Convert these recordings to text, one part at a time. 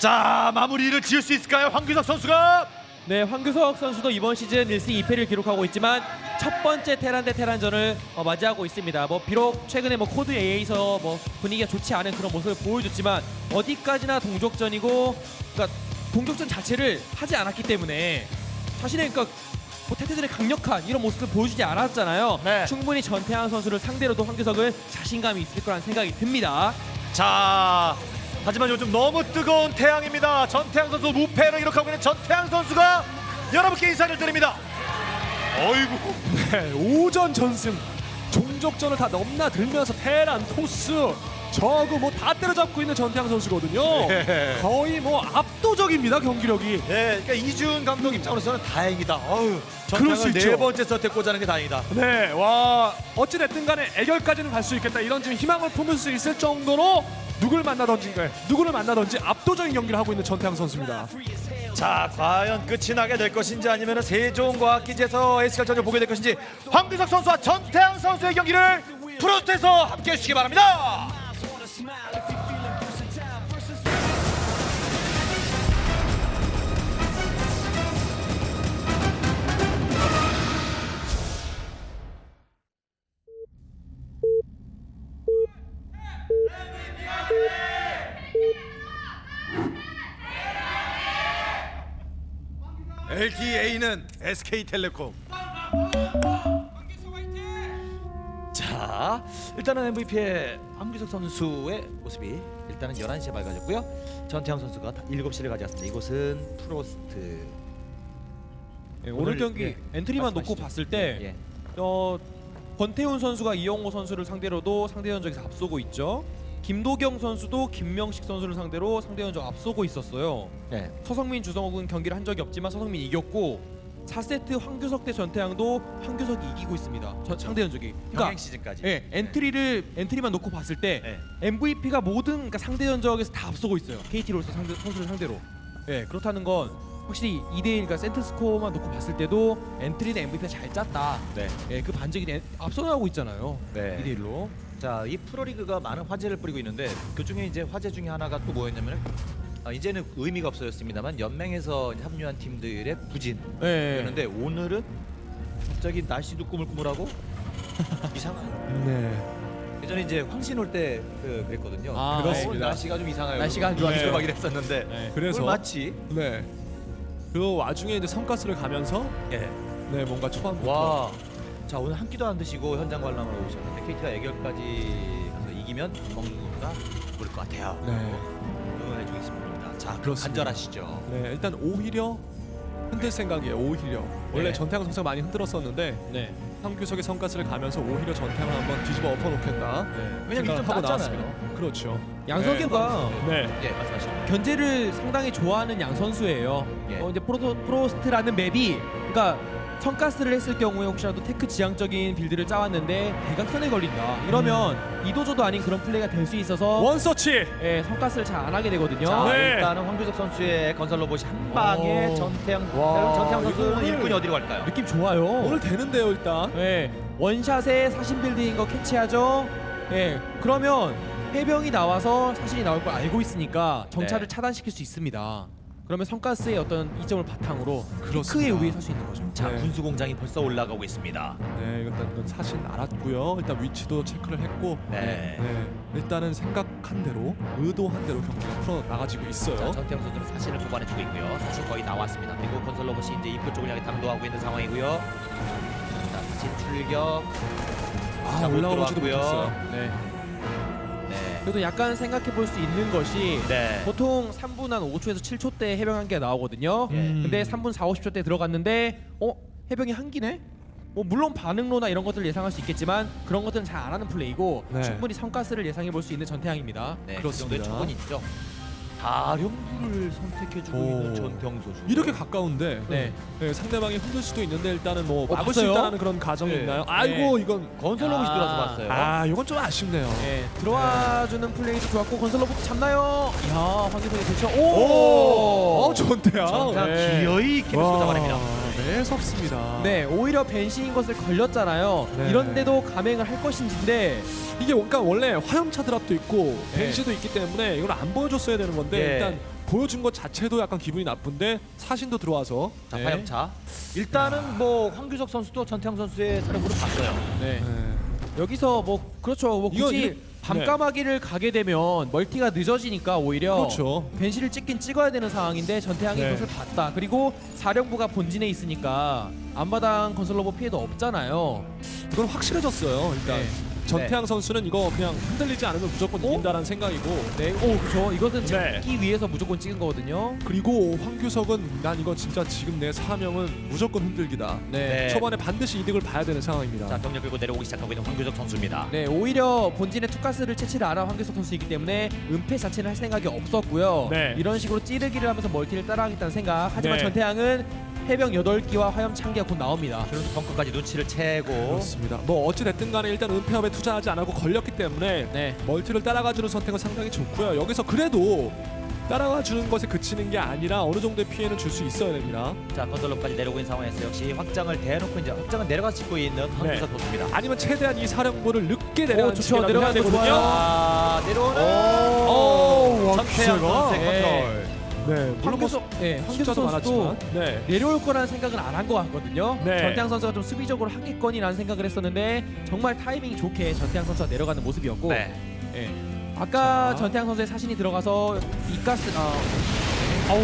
자 마무리를 지을 수 있을까요? 황규석 선수가 네, 황규석 선수도 이번 시즌 1승 2패를 기록하고 있지만 첫 번째 테란 대 테란전을 어, 맞이하고 있습니다. 뭐 비록 최근에 뭐 코드 A에서 뭐 분위기가 좋지 않은 그런 모습을 보여줬지만 어디까지나 동족전이고 그러니까 동족전 자체를 하지 않았기 때문에 자신의 그러니까 뭐 태태전의 강력한 이런 모습을 보여주지 않았잖아요. 네. 충분히 전태양 선수를 상대로도 황규석은 자신감이 있을 거라는 생각이 듭니다. 자 하지만 요즘 너무 뜨거운 태양입니다. 전태양 선수 무패를 기록하고 있는 전태양 선수가 여러분께 인사를 드립니다. 어이구 네, 오전 전승 종족전을 다 넘나들면서 테란 토스 저그 뭐 다 때려잡고 있는 전태양 선수거든요. 예. 거의 뭐 압도적입니다 경기력이. 네, 그러니까 이준 감독 입장으로서는 다행이다. 어휴, 그럴 수 전태양을 네 있죠. 번째 선택 꽂아낸 게 다행이다. 네, 와 어찌 됐든 간에 애결까지는 갈 수 있겠다 이런 지금 희망을 품을 수 있을 정도로 누굴 만나던지 네, 누구를 만나던지 압도적인 경기를 하고 있는 전태양 선수입니다. 자, 과연 끝이 나게 될 것인지 아니면 세종과학기지에서 S결전을 보게 될 것인지 황규석 선수와 전태양 선수의 경기를 프로스트에서 함께해 주시기 바랍니다. LTA는 SK텔레콤. 자, 일단은 MVP의 황규석 선수의 모습이 일단은 11시에 밝아졌고요. 전태양 선수가 7시를 가져왔습니다. 이곳은 프로스트. 예, 오늘, 오늘 경기 예, 엔트리만 놓고 말씀하시죠. 봤을 때 예. 어, 권태훈 선수가 이영호 선수를 상대로도 상대 전적에서 앞서고 있죠. 김도경 선수도 김명식 선수를 상대로 상대 전적 앞서고 있었어요. 네. 서성민, 주성욱은 경기를 한 적이 없지만 서성민 이겼고 4세트 황규석 대 전태양도 황규석이 이기고 있습니다. 저, 상대. 병행 그러니까 시즌까지. 예, 엔트리를 엔트리만 놓고 봤을 때 네. MVP가 모든 그러니까 상대 전적에서 다 앞서고 있어요. KT로서 상대 선수를 상대로. 예, 그렇다는 건 확실히 2대1 그러니까 센트 스코어만 놓고 봤을 때도 엔트리는 MVP가 잘 짰다. 네. 예, 그 반증이 엔- 앞서 나가고 있잖아요. 네. 2대 1로. 자, 이 프로리그가 많은 화제를 뿌리고 있는데 그 중에 이제 화제 중에 하나가 또 뭐였냐면 아, 이제는 의미가 없어졌습니다만 연맹에서 이제 합류한 팀들의 부진. 예. 그런데 오늘은 갑자기 날씨도 꾸물꾸물하고 이상한. 네. 예전에 이제 황신 올 때 그, 그랬거든요. 아, 그렇습니다. 날씨가 좀 이상해요. 날씨가 안 좋아요. 이슬 막 이랬었는데. 네. 그래서 오늘 마치 네. 그 와중에 이제 성가스를 가면서 예. 네 뭔가 초반부터 와. 자 오늘 한 끼도 안 드시고 현장 관람하러 오셨는데 KT가 애결까지 가서 이기면 뭔가 모를 것 같아요. 네. 응원해 주겠습니다. 자 그럼 그렇습니다. 간절하시죠. 네 일단 오히려 흔들 생각이에요. 오히려 원래 네. 전태양 선수가 많이 흔들었었는데 네. 황규석의 성가스를 가면서 오히려 전태양을 한번 뒤집어 엎어놓겠다. 왜냐면 생각을 이좀 하고. 나왔습니다. 그렇죠. 양 선수가 네. 예 말씀하시죠. 견제를 상당히 좋아하는 양 선수예요. 예. 어, 이제 프로, 프로스트라는 맵이 그러니까 성가스를 했을 경우에 혹시라도 테크 지향적인 빌드를 짜왔는데 대각선에 걸린다. 이러면 이도저도 아닌 그런 플레이가 될 수 있어서 원서치. 예, 성가스를 잘 안 하게 되거든요. 자 네. 일단은 황규석 선수의 건설 로봇이 한 방에 오. 전태양 와, 여러분, 전태양 선수 이거는- 일꾼이 어디로 갈까요? 느낌 좋아요. 오늘 되는데요 일단. 예, 원샷에 사신 빌드인 거 캐치하죠. 예, 그러면 해병이 나와서 사신이 나올 걸 알고 있으니까 정찰을 네. 차단시킬 수 있습니다. 그러면 성가스의 어떤 이점을 바탕으로 그렇습니다. 크의 우위에 설 수 있는 거죠. 자 네. 군수 공장이 벌써 올라가고 있습니다. 네 일단 이건 사실 알았고요. 일단 위치도 체크를 했고. 네. 네. 일단은 생각한 대로 의도한 대로 경기가 풀어 나가지고 자, 있어요. 전태양 선수는 사신을 뽑아내주고 있고요. 사신 거의 나왔습니다. 그리고 건설 로봇이 이제 입구 쪽을 향해 당도하고 있는 상황이고요. 자, 사신 출격. 아 자, 못 올라오지도 들어왔고요. 못했어요. 네. 네. 그래도 약간 생각해 볼 수 있는 것이 네. 보통 3분 한 5초에서 7초 때 해병 한 개가 나오거든요. 음. 근데 3분 4, 50초 때 들어갔는데 어 해병이 한 기네? 뭐 물론 반응로나 이런 것들을 예상할 수 있겠지만 그런 것들은 잘 안 하는 플레이고 네. 충분히 성가스를 예상해 볼 수 있는 전태양입니다. 네, 그렇습니다. 그 정도의 촉은 있죠. 다령부를 선택해주고 오. 있는 전태양 선수. 이렇게 가까운데 네. 네, 상대방이 흔들 수도 있는데 일단은 뭐 어, 막을 수 봤어요? 있다는 그런 가정이 네. 있나요? 아이고 이건 건설 로봇이 아. 들어와서 봤어요. 아 이건 좀 아쉽네요. 네, 들어와주는 플레이도 좋았고 건설 로봇 잡나요? 이야 황기석이 대처 오, 오! 어 좋은데요. 전태양 네. 기어이 캐릭터 잡아냅니다. 매섭습니다. 네, 오히려 벤시인 것을 걸렸잖아요. 네. 이런데도 감행을 할 것인지인데 이게 그러니까 원래 화염차 드랍도 있고 네. 벤시도 있기 때문에 이걸 안 보여줬어야 되는 건데 예. 일단 보여준 것 자체도 약간 기분이 나쁜데 사신도 들어와서 자 네. 화염차. 일단은 뭐 황규석 선수도 전태양 선수의 사령부를 봤어요. 네. 네. 여기서 뭐 그렇죠. 뭐 이거 굳이 이래- 밤까마귀를 가게 되면 멀티가 늦어지니까 오히려 그렇죠. 벤시를 찍긴 찍어야 되는 상황인데 전태양이 네. 그것을 봤다. 그리고 사령부가 본진에 있으니까 앞마당 건설로버 피해도 없잖아요. 이건 확실해졌어요. 일단 네. 전태양 선수는 이거 그냥 흔들리지 않으면 무조건 어? 이긴다라는 생각이고 네, 오 그렇죠. 이것은 네. 잡기 위해서 무조건 찍은 거거든요. 그리고 황규석은 난 이거 진짜 지금 내 사명은 무조건 흔들기다. 네. 네. 초반에 반드시 이득을 봐야 되는 상황입니다. 자 병력 끌고 내려오기 시작하고 있는 황규석 선수입니다. 네, 오히려 본진의 투가스를 채취를 알아 황규석 선수이기 때문에 은폐 자체는 할 생각이 없었고요. 네. 이런 식으로 찌르기를 하면서 멀티를 따라하겠다는 생각. 하지만 네. 전태양은 해병 8기와 화염 창기가 곧 나옵니다. 그래서 벙커까지 눈치를 채고 그렇습니다. 뭐 어찌 됐든 간에 일단 은폐업에 투자하지 않고 걸렸기 때문에 네. 멀티를 따라가주는 선택은 상당히 좋고요. 여기서 그래도 따라가주는 것에 그치는 게 아니라 어느 정도의 피해는 줄 수 있어야 됩니다. 자 건설로까지 내려오고 있는 상황에서 역시 확장을 대놓고 이제 확장은 내려가 짓고 있는 황규석 선수입니다. 아니면 최대한 이 사령부를 늦게 내려가는 좋죠. 내려가는 거. 좋아요. 아 내려오는 오, 전태양 황규석아. 선수의 네. 컨트롤. 네, 물론 뭐 황규석, 네, 황규석 숫자도 선수도 많았지만 네. 내려올 거라는 생각은 안 한 것 같거든요. 네. 전태양 선수가 좀 수비적으로 하겠거니라는 생각을 했었는데 정말 타이밍이 좋게 전태양 선수가 내려가는 모습이었고 네. 예. 아까 자. 전태양 선수의 사신이 들어가서 이가스 아, 아우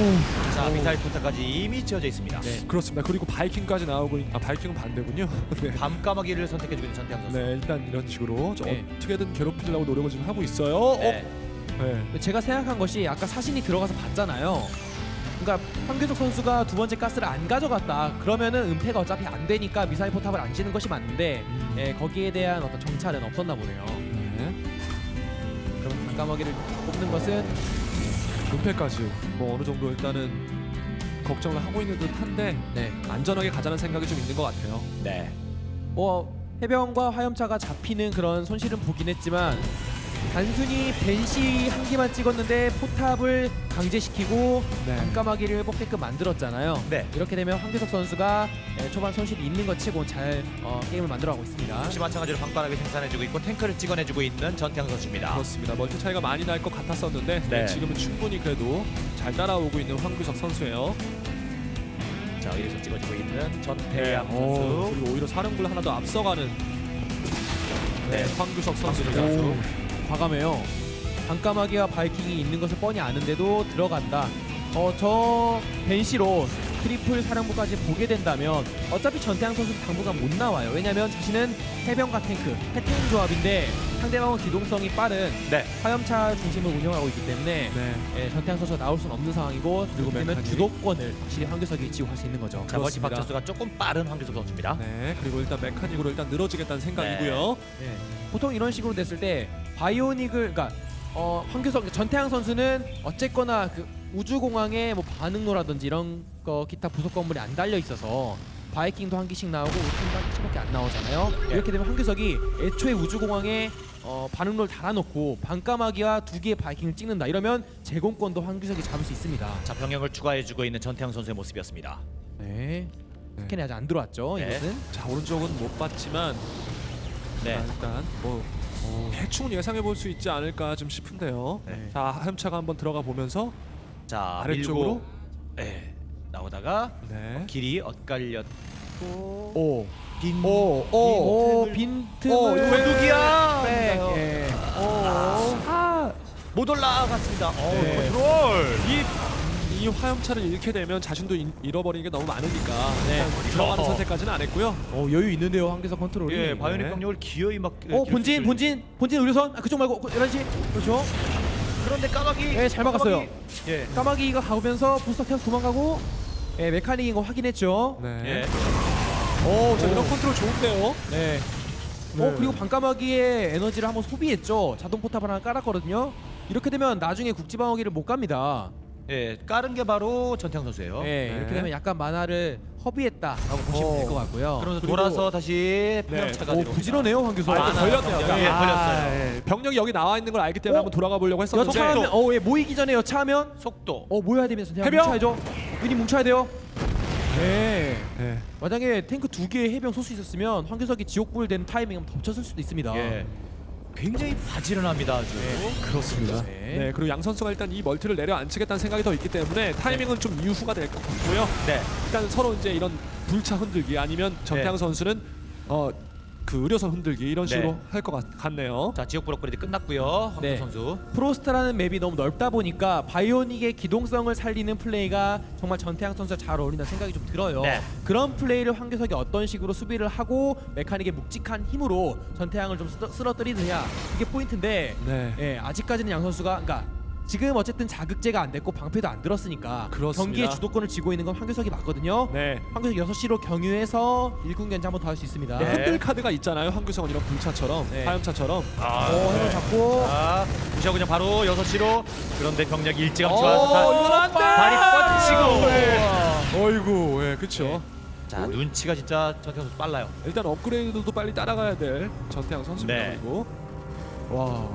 자 미사일 포탑까지 이미 지어져 있습니다. 네. 그렇습니다. 그리고 바이킹까지 나오고 있- 아 바이킹은 반대군요. 네. 밤까마귀를 선택해주고 있는 전태양 선수. 네, 일단 이런 식으로 좀 네. 어떻게든 괴롭히려고 노력을 지금 하고 있어요. 네. 어? 네. 제가 생각한 것이 아까 사신이 들어가서 봤잖아요. 그러니까 황규석 선수가 두 번째 가스를 안 가져갔다. 그러면은 은폐가 어차피 안 되니까 미사일 포탑을 안 지는 것이 맞는데 예, 거기에 대한 어떤 정찰은 없었나 보네요. 네. 그럼 반까마귀를 뽑는 것은 은폐까지 뭐 어느 정도 일단은 걱정을 하고 있는 듯한데 네. 안전하게 가자는 생각이 좀 있는 것 같아요. 네. 뭐 해병과 화염차가 잡히는 그런 손실은 보긴 했지만 단순히 벤시 한 기만 찍었는데 포탑을 강제시키고 네. 반까마귀를 뽑게끔 만들었잖아요. 네. 이렇게 되면 황규석 선수가 예, 초반 손실이 있는 것 치고 잘 어, 게임을 만들어가고 있습니다. 역시 마찬가지로 방관하게 생산해주고 있고 탱크를 찍어내주고 있는 전태양 선수입니다. 그렇습니다. 멀티 차이가 많이 날 것 같았었는데 네. 네, 지금은 충분히 그래도 잘 따라오고 있는 황규석 선수예요. 자 여기서 찍어주고 있는 전태양 어, 선수. 그리고 오히려 사령부를 하나 더 앞서가는 네. 황규석 선수입니다. 오, 과감해요. 반까마귀와 바이킹이 있는 것을 뻔히 아는데도 들어간다. 어, 저 벤시로 트리플 사령부까지 보게 된다면 어차피 전태양 선수는 당분간 못 나와요. 왜냐면 자신은 해병과 탱크, 해탱 조합인데 상대방은 기동성이 빠른 네. 화염차 중심을 운영하고 있기 때문에 네. 예, 전태양 선수가 나올 수는 없는 상황이고 그리고 되면. 주도권을 확실히 황규석이 지휘할 수 있는 거죠. 그렇습니다. 박자수가 조금 빠른 황규석 선수입니다. 네. 그리고 일단 메카닉으로 일단 늘어지겠다는 생각이고요. 네. 보통 이런 식으로 됐을 때 바이오닉을 그러니까 어, 황규석 전태양 선수는 어쨌거나 그 우주공항에 뭐 반응로라든지 이런 거 기타 부속 건물이 안 달려 있어서 바이킹도 한 기씩 나오고 우주도 한 기씩밖에 안 나오잖아요. 이렇게 되면 황규석이 애초에 우주공항에 어, 반응로를 달아놓고 반까마귀와 두 개의 바이킹을 찍는다. 이러면 제공권도 황규석이 잡을 수 있습니다. 자 병력을 추가해주고 있는 전태양 선수의 모습이었습니다. 네. 네. 스캔이 아직 안 들어왔죠. 네. 이것은. 자 오른쪽은 못 봤지만 네. 일단 뭐 대충 예상해 볼 수 있지 않을까 좀 싶은데요. 네. 자 하염차가 한번 들어가 보면서 자 아래쪽으로 밀고 네. 나오다가 네. 길이 엇갈렸고 오. 빈. 오. 오. 오, 빈틈을- 이거 누구야? 백. 어. 예. 아, 못 올라갔습니다. 어, 네. 컨트롤. 이, 이 화염차를 잃게 되면 자신도 잃- 잃어버리는 게 너무 많으니까 네. 일단 들어가는 어. 선택까지는 안 했고요. 어 여유 있는데요 황규석 컨트롤이. 예, 바이오닉 네. 병력을 기어이 막. 어 본진 본진 본진 의료선 아, 그쪽 말고 11시 그렇죠. 그런데 까마귀. 예, 잘 막았어요. 까마귀. 예. 까마귀가 가면서 부스터 태워서 도망가고 예 메카닉인 거 확인했죠. 네. 예. 오, 자 오. 이런 컨트롤 좋은데요. 네. 네. 어 그리고 반까마귀의 에너지를 한번 소비했죠. 자동 포탑을 하나 깔았거든요. 이렇게 되면 나중에 국지방어기를 못 갑니다. 예, 까른 게 바로 전태양 선수예요. 예, 네. 이렇게 되면 약간 만화를 허비했다라고 보시면 어. 될것 같고요. 그러면서 그리고- 돌아서 다시 파염차가 오 내려옵니다. 부지런해요 황규석. 아, 아, 이거 걸렸네요. 병력이, 예, 걸렸어요. 예. 병력이 여기 나와 있는 걸 알기 때문에 어? 한번 돌아가 보려고 했었는데 여차하면 어 예 모이기 전에 여차하면 속도. 어 모여야 되면서 그냥 해병! 뭉쳐야죠. 유닛 뭉쳐야 돼요. 네. 네. 만약에 탱크 두 개의 해병 소수 있었으면 황규석이 지옥불 되는 타이밍은 덮쳤을 수도 있습니다. 예. 굉장히 바지런합니다 아주. 그렇습니다. 네. 네. 그리고 양 선수가 일단 이 멀티를 내려앉히겠다는 생각이 더 있기 때문에 타이밍은 좀 이후가 될 것 같고요. 네. 일단 서로 이제 이런 불차 흔들기 아니면 전태양 네. 선수는 어 그 의료선 흔들기 이런 식으로 네. 할 것 같네요. 자 지역 브로커리드 끝났고요. 황금 네. 선수. 프로스트라는 맵이 너무 넓다 보니까 바이오닉의 기동성을 살리는 플레이가 정말 전태양 선수와 잘 어울린다는 생각이 좀 들어요. 네. 그런 플레이를 황교석이 어떤 식으로 수비를 하고 메카닉의 묵직한 힘으로 전태양을 좀 쓰러, 쓰러뜨리느냐 그게 포인트인데 네. 예, 아직까지는 양 선수가 그러니까 지금 어쨌든 자극제가 안 됐고 방패도 안 들었으니까 그렇습니다. 경기의 주도권을 쥐고 있는 건 황교석이 맞거든요. 네. 황교석 6시로 경유해서 일군 견제 한번 더 할 수 있습니다. 네. 흔들 카드가 있잖아요. 황규성은 이런 불차처럼 네. 화염차처럼. 아, 오, 해본 잡고 자, 무시하고 그냥 바로 6시로 그런데 병력이 일찌감치 어, 와서 이건 안 돼! 다리 뻗치고 네. 어이구, 예, 그렇죠. 네. 자 눈치가 진짜 전태현 선수 빨라요. 일단 업그레이드도 빨리 따라가야 될 전태양 선수입니다. 네. 그리고 와,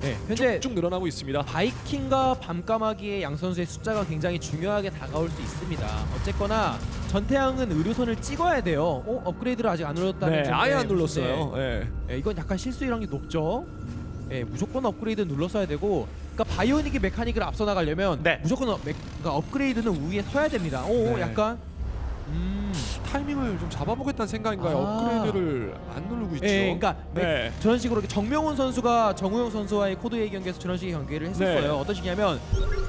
네, 현재 쭉 늘어나고 있습니다. 바이킹과 밤까마귀의 양 선수의 숫자가 굉장히 중요하게 다가올 수 있습니다. 어쨌거나 전태양은 의료선을 찍어야 돼요. 어? 업그레이드를 아직 안 눌렀다는 네, 아예 안. 눌렀어요. 예. 네, 이건 약간 실수이란 게 높죠. 예, 무조건 업그레이드 눌렀어야 되고 그러니까 바이오닉이 메카닉을 앞서 나가려면 네. 무조건 업, 메, 그러니까 업그레이드는 위에 서야 됩니다. 오, 네. 약간 음, 타이밍을 좀 잡아보겠다는 생각인가요? 아. 업그레이드를 안 누르고 있죠. 예, 그러니까 메- 네. 저런 식으로 이렇게 정명훈 선수가 정우영 선수와의 코드의 경기에서 저런 식의 경기를 했었어요. 네. 어떤 식이냐면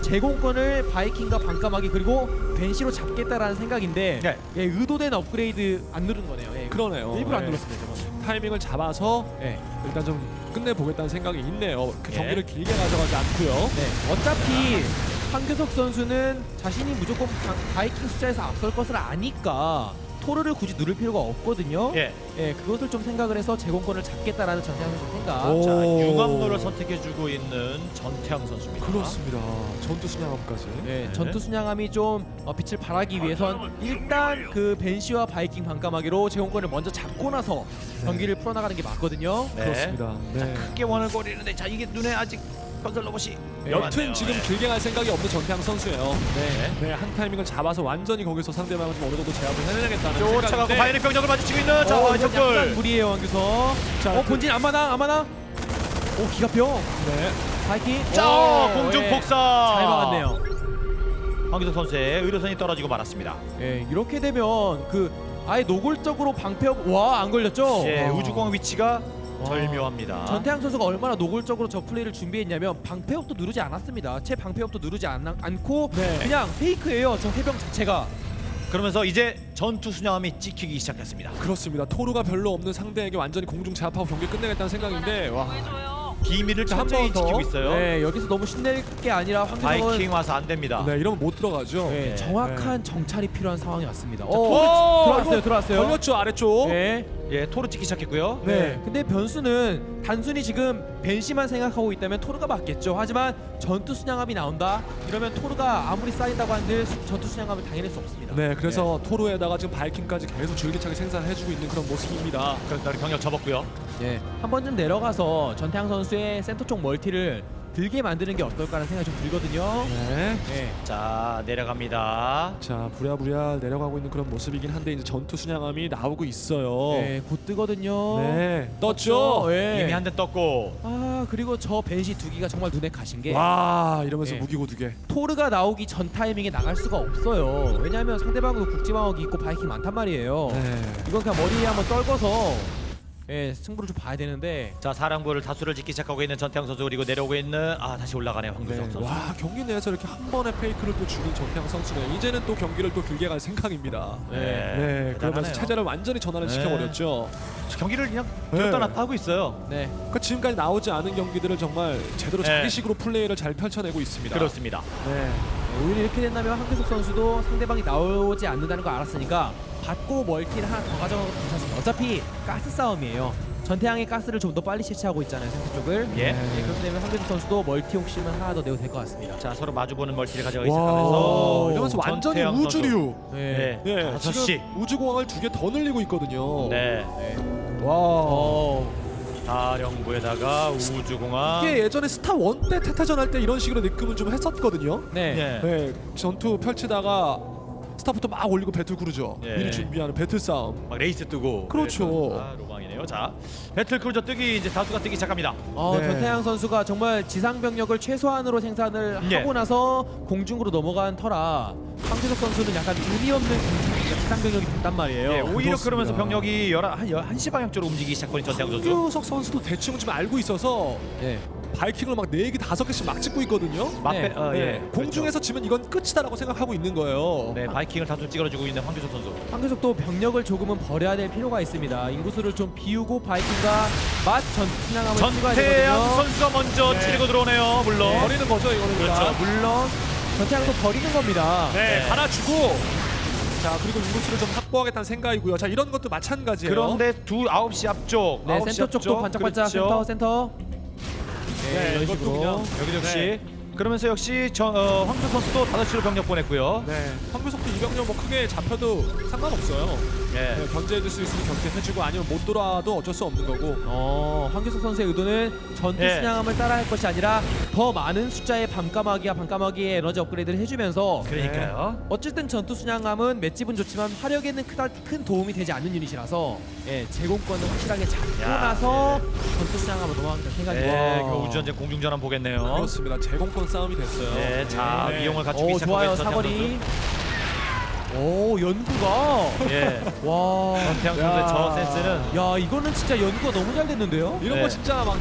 제공권을 바이킹과 반까마귀 그리고 벤시로 잡겠다라는 생각인데 네. 예, 의도된 업그레이드 안 누른 거네요. 예, 그러네요. 일부러 안 네. 눌렀습니다. 저는. 타이밍을 잡아서 예. 일단 좀 끝내보겠다는 생각이 있네요. 그 예. 경기를 길게 가져가지 않고요. 네, 어차피 황교석 선수는 자신이 무조건 바, 바이킹 숫자에서 앞설 것을 아니까 토르를 굳이 누를 필요가 없거든요. 예. 예, 그것을 좀 생각을 해서 제공권을 잡겠다라는 전태양 선수 생각. 오. 자 융합로를 선택해주고 있는 전태양 선수입니다. 그렇습니다. 전투 순양함까지. 네, 네. 전투 순양함이 좀 어, 빛을 발하기 위해선 일단 그 벤시와 바이킹 반까마귀로 제공권을 먼저 잡고 나서 경기를 풀어나가는 게 맞거든요. 네. 그렇습니다. 네. 크게 원을 거리는데 자 이게 눈에 아직 건설 로봇이 여튼 지금 길게 갈 생각이 없는 전태양 선수예요. 네. 네, 한 타이밍을 잡아서 완전히 거기서 상대방을 좀 어느 정도 제압을 해내겠다는 쫓아가고 생각인데 바이닉 병력을 마주치고 있는 자 어, 약간 글 무리예요, 황규석. 자, 어, 그- 본진 안마당, 안마당. 오, 기가병. 네. 바이킹. 자 오, 공중 예. 복사 잘 막았네요. 황기석 선수의 의료선이 떨어지고 말았습니다. 예, 이렇게 되면 그 아예 노골적으로 방패 와, 안 걸렸죠? 예, 와. 우주공 위치가 와. 절묘합니다. 전태양 선수가 얼마나 노골적으로 저 플레이를 준비했냐면 방패업도 누르지 않았습니다. 채 방패업도 누르지 않, 않고 네. 그냥 페이크예요. 저 해병 자체가. 그러면서 이제 전투 순양함이 찍히기 시작했습니다. 그렇습니다. 토르가 별로 없는 상대에게 완전히 공중 제압하고 경기 끝내겠다는 생각인데 와. 비밀을 더. 지키고 있어요. 네, 여기서 너무 신낼 게 아니라 황규석은 바이킹 와서 안 됩니다. 네, 이러면 못 들어가죠. 네, 네. 정확한 정찰이 필요한 상황이 왔습니다. 오, 어, 들어왔어요, 이거 들어왔어요. 걸렸죠 아래쪽. 네, 예, 토르 찍기 시작했고요. 네. 네. 근데 변수는 단순히 지금 벤시만 생각하고 있다면 토르가 맞겠죠. 하지만 전투 순양함이 나온다. 이러면 토르가 아무리 쌓인다고 한들 수- 전투 순양함을 당해낼 수 없습니다. 네, 그래서 토르에다가 지금 바이킹까지 계속 줄기차게 생산해주고 있는 그런 모습입니다. 그런다 병력 접었고요. 네, 한 번쯤 내려가서 전태양 선수의 센터 쪽 멀티를 들게 만드는 게 어떨까라는 생각이 좀 들거든요. 네. 네. 자 내려갑니다. 자, 부랴부랴 내려가고 있는 그런 모습이긴 한데 이제 전투 순양함이 나오고 있어요. 네, 곧 뜨거든요. 네, 떴죠. 네. 이미 한 대 떴고 아 그리고 저 벤시 두 기가 정말 눈에 가신 게 와, 이러면서 네. 무기고 두 개. 토르가 나오기 전 타이밍에 나갈 수가 없어요. 왜냐하면 상대방도 국지방어기 있고 바이킹 많단 말이에요. 네. 이건 그냥 머리에 한번 떨궈서 예, 승부를 좀 봐야 되는데 자 사령부를 다수를 짓기 시작하고 있는 전태양 선수 그리고 내려오고 있는 아 다시 올라가네요 황규석 네. 선수. 와, 경기 내에서 이렇게 한 번에 페이크를 또 죽인 전태양 선수네. 이제는 또 경기를 또 길게 갈 생각입니다. 네, 네, 그러면서 대단하네요. 체제를 완전히 전환을 네. 시켜버렸죠. 경기를 그냥 네. 들었다 놨다 하고 있어요. 네, 그러니까 지금까지 나오지 않은 경기들을 정말 제대로 네. 자기식으로 플레이를 잘 펼쳐내고 있습니다. 그렇습니다. 네. 오히려 이렇게 된다면 한계석 선수도 상대방이 나오지 않는다는 걸 알았으니까 받고 멀티를 하나 더 가져가도 괜찮습니다. 어차피 가스 싸움이에요. 전태양의 가스를 좀 더 빨리 채취하고 있잖아요, 센터 쪽을. 예. 예, 그렇게 되면 한계석 선수도 멀티 욕심을 하나 더 내도 될 것 같습니다. 자 서로 마주보는 멀티를 가져가기 와, 시작하면서 이러면서 완전히 전태양. 우주류. 네. 네. 네, 다섯 지금 시. 우주공항을 두 개 더 늘리고 있거든요. 네. 와. 어, 사령부에다가 우주공항. 이게 예전에 스타 원 때 테타전 할 때 이런 식으로 느낌을 좀 했었거든요. 네. 네. 네, 전투 펼치다가 스타부터 막 올리고 배틀 크루저 예. 미리 준비하는 배틀 싸움. 막 레이스 뜨고 그렇죠. 그래서, 아, 로망이네요. 자 배틀 크루저 뜨기 이제 다수가 뜨기 시작합니다. 어, 네. 전태양 선수가 정말 지상 병력을 최소한으로 생산을 예. 하고 나서 공중으로 넘어간 터라 황재석 선수는 약간 의미 없는 공중 지상 병력이 됐단 말이에요. 예, 오히려 그렇습니다. 그러면서 병력이 11, 한 1시 방향 쪽으로 움직이기 시작하는 전태양 선수. 황규석 선수도 대충 좀 알고 있어서 예. 바이킹을 막 4개, 5개씩 막 찍고 있거든요. 네. 어, 네. 예. 공중에서 지면 이건 끝이다라고 생각하고 있는 거예요. 네, 바이킹을 다수 찍어주고 있는 황규석 선수. 황규석도 병력을 조금은 버려야 될 필요가 있습니다. 인구수를 좀 비우고 바이킹과 맛 전투순양함을 찍어야 전태양 되거든요. 선수가 먼저 네. 치고 들어오네요. 물론. 버리는 거죠, 이거는. 그렇죠. 자, 물론 전태양도 버리는 겁니다. 네, 네. 갈아주고 자 그리고 인구수를 좀 확보하겠다는 생각이고요. 자 이런 것도 마찬가지예요. 그런데 두 9시 앞쪽, 네, 9시 센터 쪽도 앞쪽, 반짝반짝 그렇죠. 센터 센터. 네, 네, 이런 이것도 식으로. 그냥 여기도 역시 네. 그러면서 역시 저, 어, 황규석 선수도 5시로 병력 보냈고요. 네, 황규석도 이병렬 뭐 크게 잡혀도 상관없어요. 예. 네, 견제해줄 수 있으면 견제해주고 아니면 못 돌아도 어쩔 수 없는 거고. 어, 황규석 선수의 의도는 전투 예. 순양함을 따라할 것이 아니라 더 많은 숫자의 밤까마귀와 밤까마귀의 에너지 업그레이드를 해주면서 그러니까요. 어쨌든 전투 순양함은 맷집은 좋지만 화력에는 크다, 큰 도움이 되지 않는 유닛이라서 예, 제공권을 확실하게 잡고 야, 나서 전투 순양함으로 넘어가겠다 생각이 네, 와. 그 우주전쟁 공중전환 보겠네요. 그렇습니다. 제공권 싸움이 됐어요. 네, 자 네. 위용을 갖추기 오 시작하고 좋아요 사거리. 오 연구가. 예, 와. 전태양 선수의 야. 저 센스는 야 이거는 진짜 연구가 너무 잘 됐는데요. 이런 네. 거 진짜 막.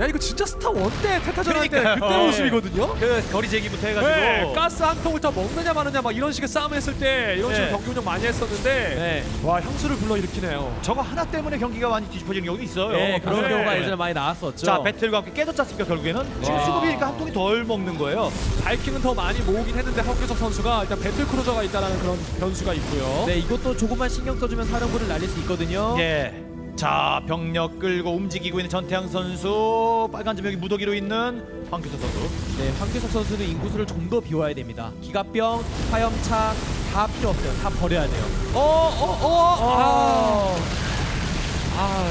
야 이거 진짜 스타 원때 테타전 할 때 그러니까요. 그때 네. 모습이거든요. 그 거리 제기부터 해가지고 네, 가스 한 통을 더 먹느냐 마느냐 막 이런 식의 싸움 했을 때 이런 식으로 네. 경기 운영 많이 했었는데 네. 와 향수를 불러 일으키네요. 저거 하나 때문에 경기가 많이 뒤집어지는 경우도 있어요. 네, 그런 네. 경우가 예전에 많이 나왔었죠. 자 배틀과 함께 깨졌지 않습니까 결국에는 지금 와. 수급이니까 한 통이 덜 먹는 거예요. 바이킹은 더 많이 모으긴 했는데 황규석 선수가 일단 배틀 크루저가 있다라는 그런 변수가 있고요. 네, 이것도 조금만 신경 써주면 사령부를 날릴 수 있거든요. 예. 자 병력 끌고 움직이고 있는 전태양 선수 빨간 점역이 무더기로 있는 황규석 선수. 네, 황규석 선수는 인구수를 좀 더 비워야 됩니다. 기갑병, 화염차 다 필요 없어요. 다 버려야 돼요. 어, 어, 어, 아, 아,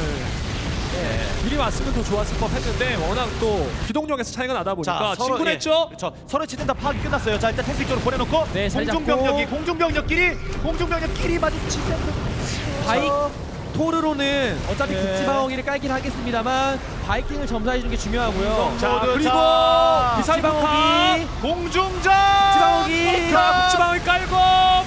네. 미리 왔으면 더 좋았을 법 했는데 워낙 또 기동력에서 차이가 나다 보니까 친근했죠. 예, 그렇죠. 서로 치는 다 파악이 끝났어요. 자 일단 탱크 쪽으로 보내놓고 네, 자리 공중 잡고. 병력이 공중 병력끼리 공중 병력끼리 마주치세요. 바이 토르로는 어차피 네. 국지방어기를 깔긴 하겠습니다만 바이킹을 점사해주는 게 중요하고요. 자, 자, 그리고 자, 미사일 국지방어기, 폭탄. 공중전 국지방어기. 자, 국지방을 깔고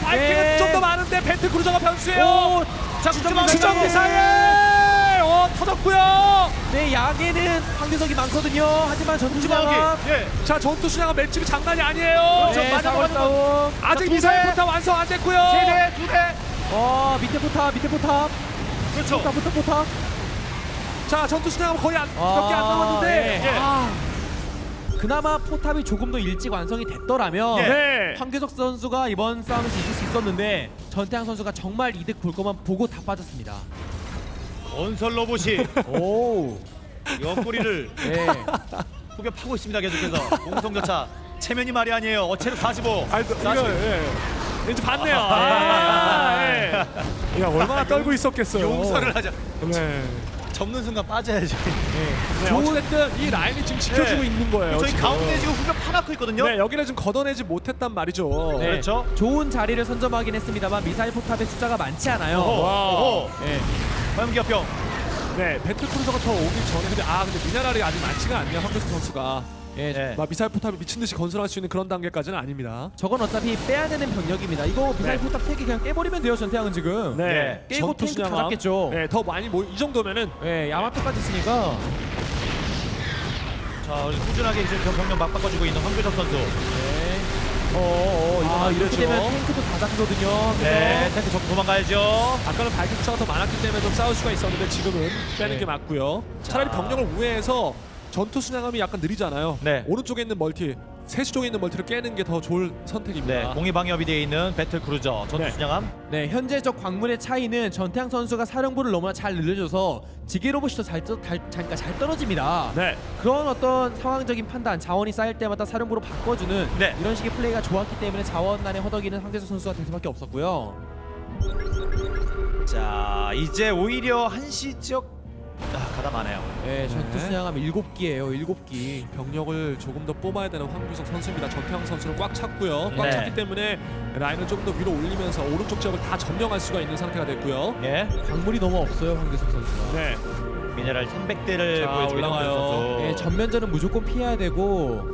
바이킹은 네. 좀더 많은데 배틀 크루저가 변수예요. 오, 자 추정 국지방 추정 미사일. 어, 터졌고요. 네, 약에는 황규석이 많거든요. 하지만 전투 국지방어기. 지방어 예. 자, 전투 수량은 맷집이 장난이 아니에요. 저 네, 사골 맞아, 싸움. 아직 자, 미사일. 포탑 완성 안 됐고요. 세대 두 대. 어, 밑에 포탑, 밑에 포탑, 그렇죠. 포탑, 포탑, 포탑. 자, 전투 수량은 거의 안, 아, 몇개 안 남았는데. 네. 예. 아, 그나마 포탑이 조금 더 일찍 완성이 됐더라면 예. 네. 황규석 선수가 이번 싸움에서 이길 수 있었는데 전태양 선수가 정말 이득 볼 것만 보고 다 빠졌습니다. 건설 로봇이 오, 옆구리를 네. 후벼 파고 있습니다. 계속해서 공성교차 체면이 말이 아니에요. 어체로 45. 아니, 또 이거 40. 예. 이제 봤네요. 아, 예. 야, 얼마나 떨고 있었겠어요. 용서를 하자. 네. 접는 순간 빠져야지. 네, 어쨌든 이 라인이 지금 지켜주고 네. 있는 거예요. 저희 지금. 가운데 지금 후벼 파놓고 있거든요. 네, 여기를 좀 걷어내지 못했단 말이죠. 네. 그렇죠. 좋은 자리를 선점하긴 했습니다만 미사일 포탑의 숫자가 많지 않아요. 어허. 네. 화염기합병. 네, 배틀 크루저가 더 오기 전에 근데 아 근데 미네랄이 아직 많지가 않네요. 황교수 선수가 예, 네. 막 미사일 포탑이 미친 듯이 건설할 수 있는 그런 단계까지는 아닙니다. 저건 어차피 빼야 되는 병력입니다. 이거 미사일 네. 포탑 3개 그냥 깨버리면 돼요, 전태양은 지금. 네. 깨고 전투 탱크 다. 잡겠죠. 네, 더 많이 뭐이 정도면은 네, 야마토까지 있으니까. 자, 우리 꾸준하게 이제 병력 막 바꿔주고 있는 황규석 선수. 네. 어, 어 이거 아, 이렇게. 되면 탱크도 다 잡히거든요. 그래서 네, 탱크 적 도망가야죠. 아까는 숫자가 더 많았기 때문에 좀 싸울 수가 있었는데 지금은 빼는 네. 게 맞고요. 차라리 병력을 우회해서 전투 순양함이 약간 느리잖아요. 네. 오른쪽에 있는 멀티, 세시 쪽에 있는 멀티를 깨는 게 더 좋을 선택입니다. 네, 공이 방협이 되어 있는 배틀 크루저 전투 네. 순양함. 네, 현재 적 광물의 차이는 전태양 선수가 사령부를 너무나 잘 늘려줘서 지게 로봇이 더 잘, 잘, 잘, 잘 떨어집니다. 네. 그런 어떤 상황적인 판단, 자원이 쌓일 때마다 사령부로 바꿔주는 네. 이런 식의 플레이가 좋았기 때문에 자원난에 허덕이는 황재수 선수가 될 수밖에 없었고요. 자, 이제 오히려 한시 지역 아, 가담하네요. 예, 전투 네. 순양함 7기예요. 7기. 병력을 조금 더 뽑아야 되는 황규석 선수입니다. 전태양 선수는 꽉 찼고요. 꽉 네. 찼기 때문에 라인을 조금 더 위로 올리면서 오른쪽 지역을 다 점령할 수가 있는 상태가 됐고요. 예, 광물이 너무 없어요, 황규석 선수가. 네. 미네랄 300대를 자, 보여주고 있는 선수. 예, 전면전은 무조건 피해야 되고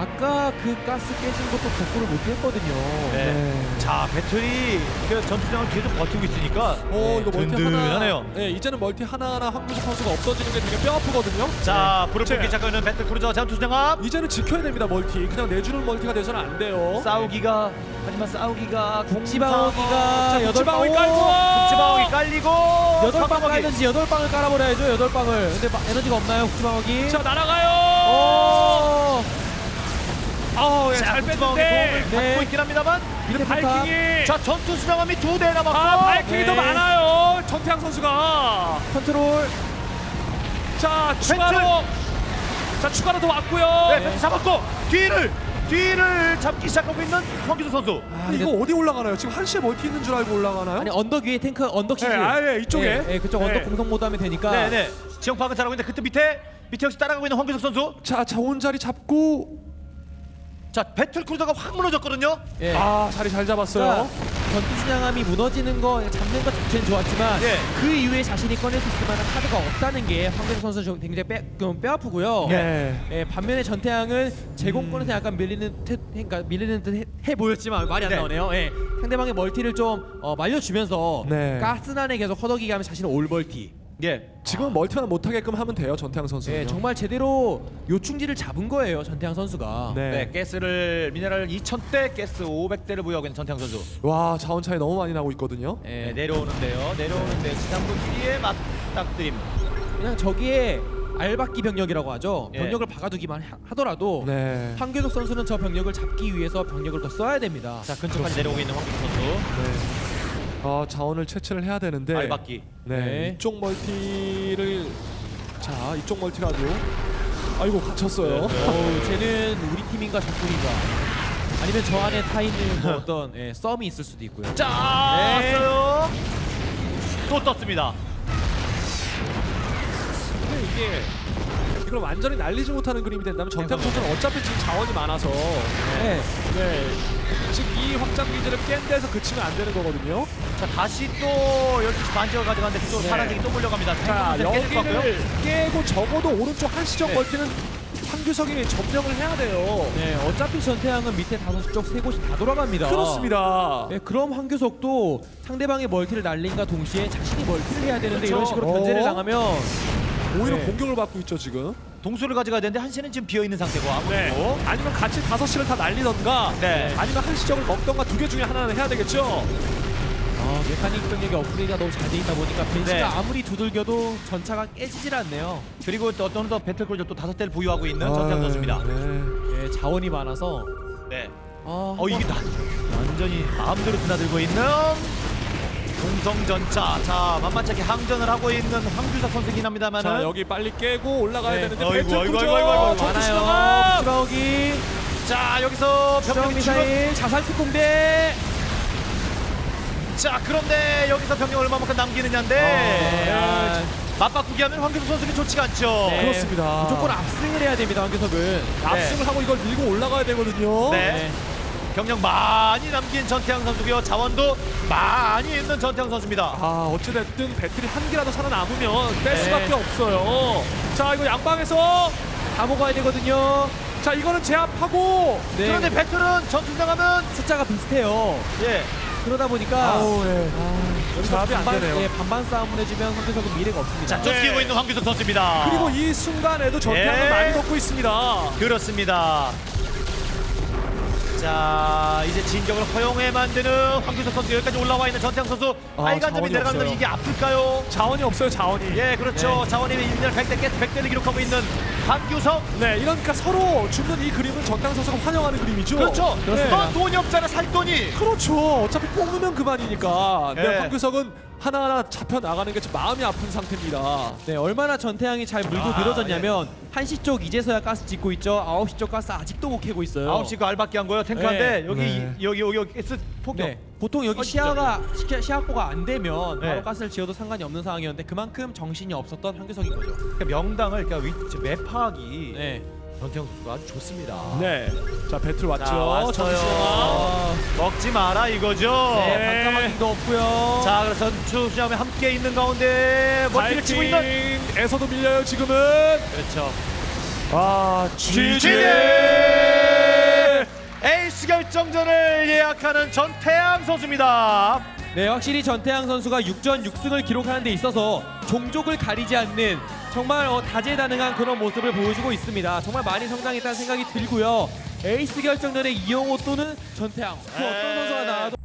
아까 그 가스 깨진 것도 복구를 못 했거든요. 네. 자, 배틀이 그 전투장을 계속 버티고 있으니까 어 이거 멀티 든든하네요. 하나. 네 이제는 멀티 하나 하나 황규석 선수가 없어지는 게 되게 뼈 아프거든요. 자, 불을 네. 뿜기 시작하는 배틀 크루저 전투장함. 이제는 지켜야 됩니다 멀티. 그냥 내주는 멀티가 돼서는 안 돼요. 싸우기가 하지만 싸우기가 국지방어기가 여덟 방 국지방어기 깔고. 국지방어기 깔리고 여덟 방 선방어기. 깔든지 여덟 방을 깔아버려야죠. 여덟 방을. 근데 마- 에너지가 없나요, 국지방어기? 자 날아가요. 오! 아우 예, 자, 잘 뺐는데. 도움을 받고 네. 있긴 합니다만 포탑. 바이킹이 자, 전투 수명함이 두 대 남았고 아더 네. 많아요. 전태양 선수가. 컨트롤. 자 추가로. 자 추가로 더 왔고요. 네, 잡았고 뒤를 뒤를 잡기 시작하고 있는 황기수 선수. 아, 근데 이거 어디 올라가나요? 지금 한시에 멀티 있는 줄 알고 올라가나요? 아니 언덕 위에 탱크 언덕 시즈. 네, 아 예 이쪽에. 예, 예, 그쪽 네. 언덕 공성 모드 하면 되니까. 네, 네. 지형 파악은 잘하고 있는데 그때 밑에 밑에 역시 따라가고 있는 황기석 선수. 자 자원 자리 잡고 자, 배틀 크루저가 확 무너졌거든요. 예. 아 자리 잘 잡았어요. 그러니까 전투 순양함이 무너지는 거 잡는 것 자체는 좋았지만 예. 그 이후에 자신이 꺼낼 수 있을 만한 카드가 없다는 게 황교석 선수 좀 굉장히 뼈, 좀 뼈 아프고요. 네. 예, 반면에 전태양은 제공권에서 약간 밀리는 듯, 그러니까 밀리는 듯 해, 해 보였지만 말이 안 네. 나오네요. 예, 상대방의 멀티를 좀 어, 말려주면서 네. 가스난에 계속 허덕이게 하면 자신은 올 멀티. 예. 지금 멀티만 못하게끔 하면 돼요 전태양 선수는. 예, 정말 제대로 요충지를 잡은 거예요 전태양 선수가. 네. 네, 가스를 미네랄 2,000대, 가스 500대를 보유하고 있는 전태양 선수. 와 자원 차이 너무 많이 나고 있거든요. 네, 예, 내려오는데요. 내려오는데 지상군 뒤에 맞닥뜨림. 그냥 저기에 알박기 병력이라고 하죠. 예. 병력을 박아두기만 하- 하더라도 네. 황교석 선수는 저 병력을 잡기 위해서 병력을 더 써야 됩니다. 자, 근처까지 내려오고 있는 황기수 선수. 네. 아 자원을 채취를 해야 되는데. 알박기. 네. 네. 이쪽 멀티를 자 이쪽 멀티라도. 아이고 갇혔어요. 어우, 쟤는 우리 팀인가 적군인가? 아니면 저 안에 타 있는 뭐 어떤 예, 썸이 있을 수도 있고요. 자, 네. 왔어요. 또 떴습니다. 근데 이게 이걸 완전히 날리지 못하는 그림이 된다면 전태양 선수는 어차피 지금 자원이 많아서 네. 네. 지금 이 확장 기지를 깬 데서 그치면 안 되는 거거든요. 자, 다시 또 12시 반지가 가져가는데 또 네. 사라지기 또 몰려갑니다. 자. 여기를 깨고 적어도 오른쪽 한시적 네. 멀티는 황규석이 점령을 해야 돼요. 네, 어차피 전태양은 밑에 다섯 쪽 세 곳이 다 돌아갑니다. 그렇습니다. 네, 그럼 황교석도 상대방의 멀티를 날린과 동시에 자신이 멀티를 해야 되는데 그렇죠. 이런 식으로 어. 견제를 당하면 오히려 네. 공격을 받고 있죠 지금. 동수를 가져가야 되는데 한시는 지금 비어 있는 상태고 아무도. 네. 아니면 같이 다섯 시를 다 날리던가. 네. 아니면 한 시적을 먹던가 두 개 중에 하나는 해야 되겠죠. 아, 메카닉 병력의 업그레이드가 너무 잘 돼 있다 보니까 벤시가 네. 아무리 두들겨도 전차가 깨지질 않네요. 그리고 또 어떤 또 배틀 크루저 또 다섯 대를 보유하고 있는 전태양 선수입니다. 네. 네, 자원이 많아서 네. 아, 어 이게 나, 완전히 마음대로 드나들고 있는 공성전차. 자 만만치 않게 항전을 하고 있는 황규석 선수긴 합니다만은. 자 여기 빨리 깨고 올라가야 네. 되는데 어이구, 배틀 어이구, 크루저 어이구, 어이구, 많아요. 자 여기서 병력이 줄어. 미사일, 자살 특공대. 자 그런데 여기서 병력 얼마만큼 남기느냐인데 네, 아, 맞바꾸기 하면 황규석 선수는 좋지가 않죠. 네. 그렇습니다. 무조건 압승을 해야 됩니다. 황교석은. 압승을 하고 이걸 밀고 올라가야 되거든요. 네. 병력 많이 남긴 전태양 선수고요. 자원도 많이 있는 전태양 선수입니다. 아 어찌됐든 배틀이 한 개라도 살아남으면 뺄 네. 수밖에 없어요. 자 이거 양방에서 다 먹어야 되거든요. 자 이거는 제압하고 네. 그런데 배틀은 전투장하면 숫자가 비슷해요. 예. 그러다 보니까 아우 예. 여기서 제압이 안 반반, 되네요. 예, 반반 싸움을 해주면 황교석은 미래가 없습니다. 자 쫓기고 네. 있는 황규석 선수입니다. 그리고 이 순간에도 전태양을 네. 많이 먹고 있습니다. 그렇습니다. 자 이제 진격을 허용해 만드는 황규석 선수 여기까지 올라와 있는 전태양 선수 아, 빨간 점이 자원이 내려가면 없어요. 이게 아플까요? 자원이 없어요 자원이. 예 그렇죠. 자원이 1년 100대 깨스 100대를 기록하고 있는 황규석. 네 이러니까 서로 죽는 이 그림은 전태양 선수가 환영하는 그림이죠. 그렇죠. 네. 넌 돈이 없잖아 살 돈이. 그렇죠. 어차피 뽑으면 그만이니까. 근데 네. 황규석은 하나하나 잡혀 나가는 게좀 마음이 아픈 상태입니다. 네, 얼마나 전태양이 잘 물고 아, 늘어졌냐면 한시 쪽 이제서야 가스 짓고 있죠. 9시 쪽 가스 아직도 못 캐고 있어요. 9시 그 알바끼 한 거예요. 탱크한데 네. 여기 네. 이- 여기 여기 여기 S 폭격. 네, 보통 여기 어, 진짜. 시야가 시야, 시야 확보가 안 되면 바로 네. 가스를 지어도 상관이 없는 상황이었는데 그만큼 정신이 없었던 한규석인 거죠. 그러니까 명당을 그러니까 위치 맵 파악이 네. 전태영 선수가 아주 좋습니다. 네. 자 배틀 왔죠. 자, 왔어요. 먹지 마라 이거죠. 네, 네. 반가방도 없고요. 자, 그래서 전투 시험에 함께 있는 가운데 멀티를 치고 있는 에서도 밀려요 지금은. 그렇죠. 아 GG 에이스 결정전을 예약하는 전태양 선수입니다. 네, 확실히 전태양 선수가 6전 6승을 기록하는 데 있어서 종족을 가리지 않는 정말 어, 다재다능한 그런 모습을 보여주고 있습니다. 정말 많이 성장했다는 생각이 들고요. 에이스 결정전에 이영호 또는 전태양 그 어떤 선수가 나와도